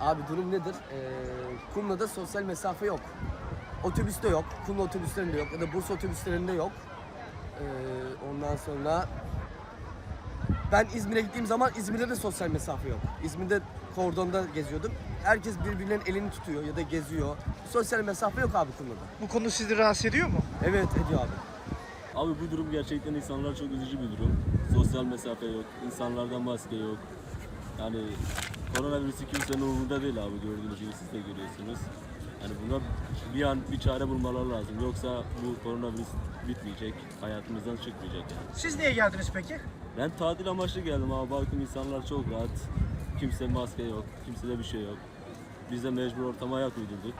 Abi durum nedir? Ee, Kumla'da sosyal mesafe yok. Otobüste yok. Kumla otobüslerinde yok. Ya da Bursa otobüslerinde yok. Ee, ondan sonra ben İzmir'e gittiğim zaman İzmir'de de sosyal mesafe yok. İzmir'de kordonda geziyordum. Herkes birbirlerinin elini tutuyor ya da geziyor. Sosyal mesafe yok abi Kumla'da. Bu konu sizi rahatsız ediyor mu? Evet ediyor abi. Abi bu durum gerçekten insanlar çok üzücü bir durum. Sosyal mesafe yok, insanlardan maske yok. Yani koronavirüsü kimsenin umurunda değil abi gördüğünüz gibi siz de görüyorsunuz. Yani buna bir an bir çare bulmaları lazım. Yoksa bu koronavirüs bitmeyecek, hayatımızdan çıkmayacak yani. Siz niye geldiniz peki? Ben tatil amaçlı geldim ama baktım insanlar çok rahat. Kimse maske yok, kimsede bir şey yok. Biz de mecbur ortama ayak uydurduk.